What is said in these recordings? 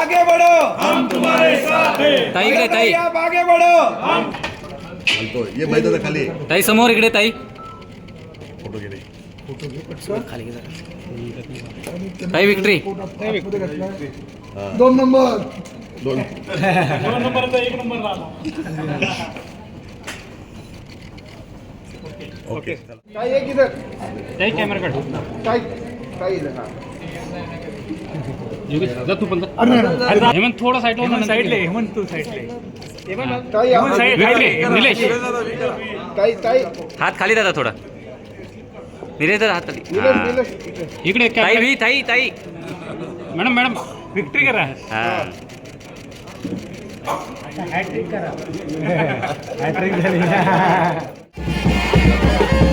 आगे बढ़ो। ताई इकडे ताई। ताई आप आगे बढ़ो। आणतो ये मैदाना खाली. ताई समोर इकडे ताई. फोटो घे रे. ताई विक्ट्री. दोन नंबर. दोन. ओके. काय एक इधर ताई कॅमेरा काढ. काय काय इधर हा योगेश जा तू पण जा. हेमंत थोडा साईडला साईडले ताई आपण- निलेश ताई ताई. हात खाली दादा थोडा. निलेश दादा हात खाली. निलेश हा. निलेश. इकडे ताई भी ताई ताई. Madam madam. विक्ट्री करा. हा. जवळ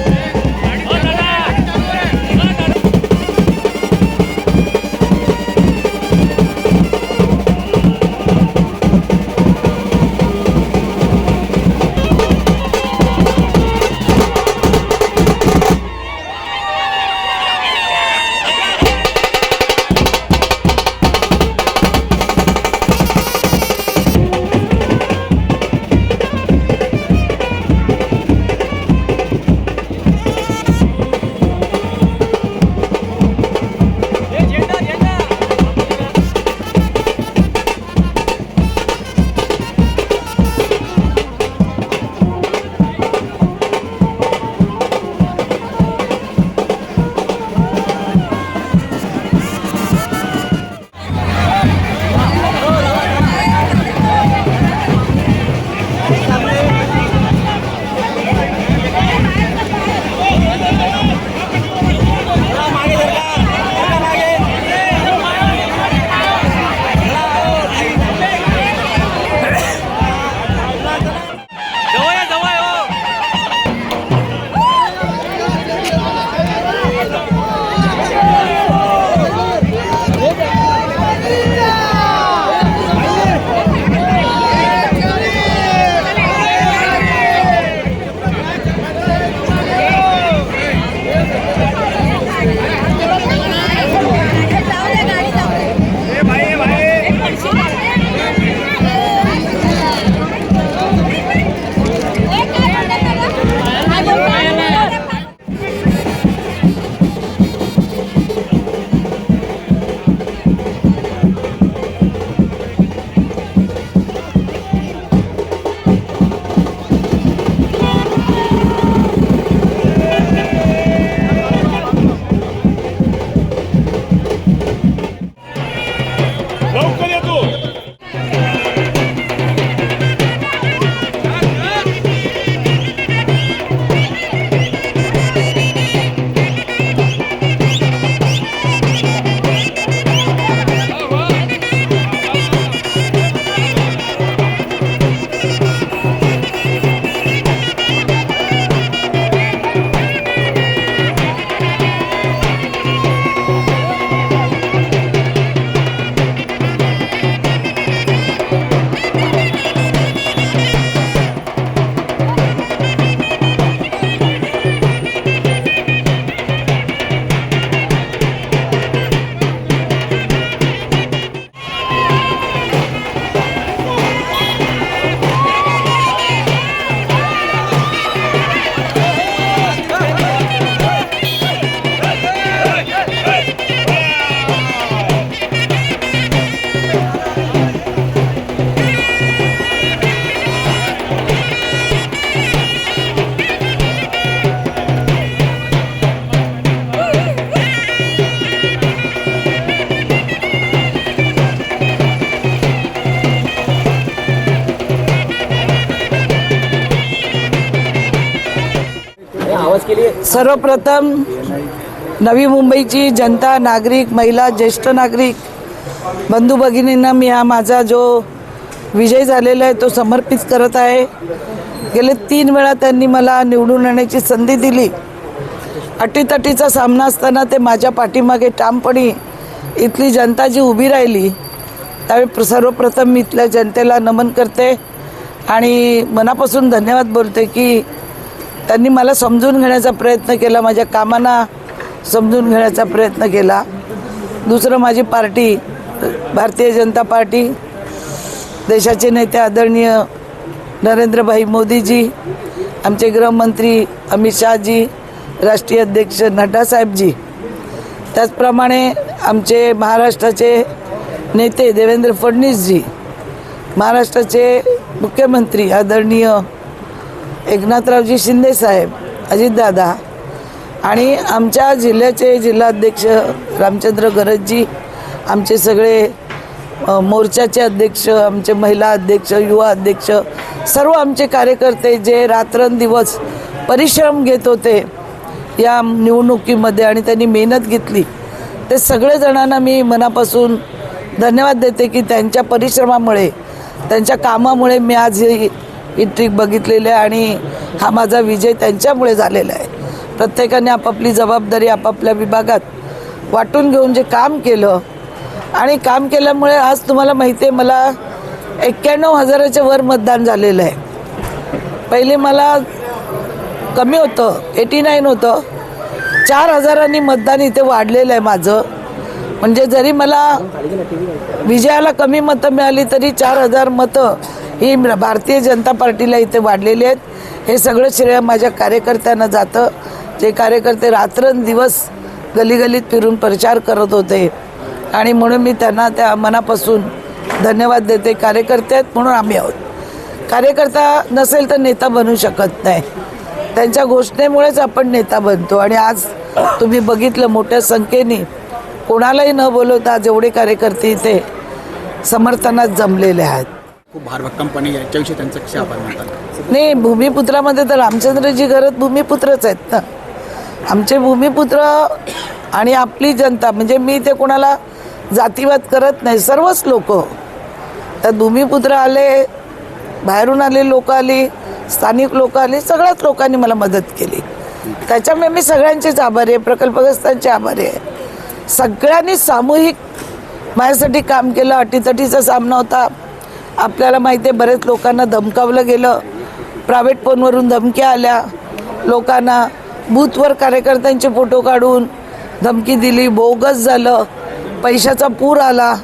सर्वप्रथम नवी मुंबईची जनता नागरिक महिला ज्येष्ठ नागरिक बंधू भगिनींना मी हा माझा जो विजय झालेला आहे तो समर्पित करत आहे. गेले तीन वेळा त्यांनी मला निवडून येण्याची संधी दिली. अटीतटीचा सामना असताना ते माझ्या पाठीमागे ठामपणी इथली जनता जी उभी राहिली त्यावेळी प्र- सर्वप्रथम मी इथल्या जनतेला नमन करते आणि मनापासून धन्यवाद बोलते की त्यांनी मला समजून घेण्याचा प्रयत्न केला माझ्या कामांना समजून घेण्याचा प्रयत्न केला. दुसरं माझी पार्टी भारतीय जनता पार्टी देशाचे नेते आदरणीय नरेंद्रभाई मोदीजी आमचे गृहमंत्री अमित शहाजी राष्ट्रीय अध्यक्ष नड्डासाहेबजी. त्याचप्रमाणे आमचे महाराष्ट्राचे नेते देवेंद्र फडणवीसजी महाराष्ट्राचे मुख्यमंत्री आदरणीय एकनाथरावजी शिंदेसाहेब अजितदादा आणि आमच्या जिल्ह्याचे जिल्हाध्यक्ष रामचंद्र गरजजी आमचे सगळे मोर्चाचे अध्यक्ष आमचे महिला अध्यक्ष युवा अध्यक्ष सर्व आमचे कार्यकर्ते जे रात्रंदिवस परिश्रम घेत होते या निवडणुकीमध्ये आणि त्यांनी मेहनत घेतली ते सगळेजणांना मी मनापासून धन्यवाद देते की त्यांच्या परिश्रमामुळे त्यांच्या कामामुळे मी आज ही ही ट्रिक बघितलेली आहे आणि हा माझा विजय त्यांच्यामुळे झालेला आहे. प्रत्येकाने आपापली जबाबदारी आपापल्या विभागात वाटून घेऊन जे काम केलं आणि काम केल्यामुळे आज तुम्हाला माहिती आहे मला एक्क्याण्णव हजाराच्या वर मतदान झालेलं आहे. पहिले मला कमी होतं एटी नाईन होतं. चार हजारांनी मतदान इथे वाढलेलं आहे माझं. म्हणजे जरी मला विजयाला कमी मतं मिळाली तरी चार हजार मतं ही भारतीय जनता पार्टीला इथे वाढलेली आहेत. हे सगळं श्रेय माझ्या कार्यकर्त्यांना जातं. जे कार्यकर्ते रात्रंदिवस गलीगलीत फिरून प्रचार करत होते. आणि म्हणून मी त्यांना त्या मनापासून धन्यवाद देते. कार्यकर्ते आहेत म्हणून आम्ही आहोत. कार्यकर्ता नसेल तर नेता बनू शकत नाही. त्यांच्या घोषणेमुळेच आपण नेता बनतो. आणि आज तुम्ही बघितलं मोठ्या संख्येने कोणालाही न बोलवता जेवढे कार्यकर्ते इथे समर्थनात जमलेले आहेत. खूप भारभक्कमपणे याच्याविषयी त्यांचं कसे आभार मानतात? नाही भूमिपुत्रामध्ये तर रामचंद्रजी घरत भूमिपुत्रच आहेत ना. आमचे भूमिपुत्र आणि आपली जनता म्हणजे मी ते कोणाला जातीवाद करत नाही सर्वच लोक. त्यात भूमिपुत्र आले बाहेरून आले लोक आली स्थानिक लोक आली सगळ्याच लोकांनी मला मदत केली. त्याच्यामुळे मी सगळ्यांचेच आभारी आहे प्रकल्पग्रस्तांचे आभारी आहे. सगळ्यांनी सामूहिक माझ्यासाठी काम केलं अटीतटीचा सामना होता. आपल्याला माहिती आहे बरेच लोकांना धमकावलं गेलं. प्रायव्हेट फोनवरून धमक्या आल्या. लोकांना बूथवर कार्यकर्त्यांचे फोटो काढून धमकी दिली. बोगस झालं. पैशाचा पूर आला.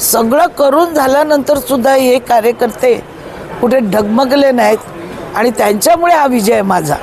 सगळं करून झाल्यानंतर सुद्धा हे कार्यकर्ते कुठे ढगमगले नाहीत. आणि त्यांच्यामुळे हा विजय आहे माझा.